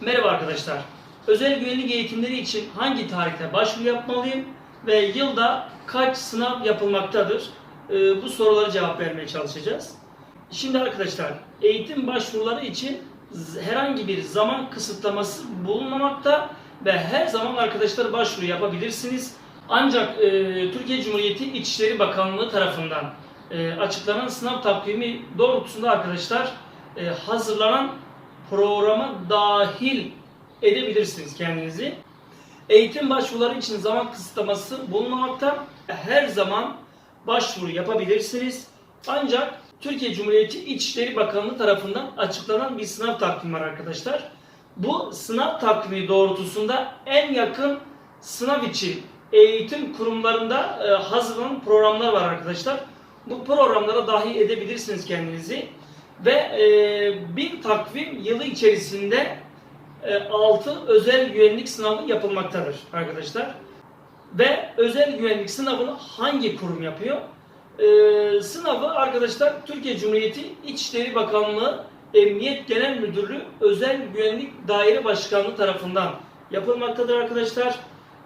Merhaba arkadaşlar. Özel güvenlik eğitimleri için hangi tarihte başvuru yapmalıyım ve yılda kaç sınav yapılmaktadır? Ee, bu sorulara cevap vermeye çalışacağız. Şimdi arkadaşlar, eğitim başvuruları için herhangi bir zaman kısıtlaması bulunmamakta ve her zaman arkadaşlar başvuru yapabilirsiniz. Ancak e, Türkiye Cumhuriyeti İçişleri Bakanlığı tarafından e, açıklanan sınav takvimi doğrultusunda arkadaşlar e, hazırlanan programa dahil edebilirsiniz kendinizi. Eğitim başvuruları için zaman kısıtlaması bulunmamakta. Her zaman başvuru yapabilirsiniz. Ancak Türkiye Cumhuriyeti İçişleri Bakanlığı tarafından açıklanan bir sınav takvimi var arkadaşlar. Bu sınav takvimi doğrultusunda en yakın sınav için eğitim kurumlarında e, hazırlanan programlar var arkadaşlar. Bu programlara dahil edebilirsiniz kendinizi. Ve e, bir takvim yılı içerisinde 6 özel güvenlik sınavı yapılmaktadır arkadaşlar. Ve özel güvenlik sınavını hangi kurum yapıyor? E, sınavı arkadaşlar Türkiye Cumhuriyeti İçişleri Bakanlığı Emniyet Genel Müdürlüğü Özel Güvenlik Daire Başkanlığı tarafından yapılmaktadır arkadaşlar.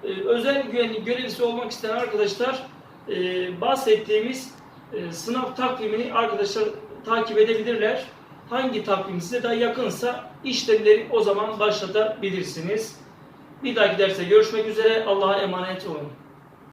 E, özel güvenlik görevlisi olmak isteyen arkadaşlar e, bahsettiğimiz e, sınav takvimini arkadaşlar takip edebilirler. Hangi takvim size daha yakınsa işlemleri o zaman başlatabilirsiniz. Bir dahaki derste görüşmek üzere. Allah'a emanet olun.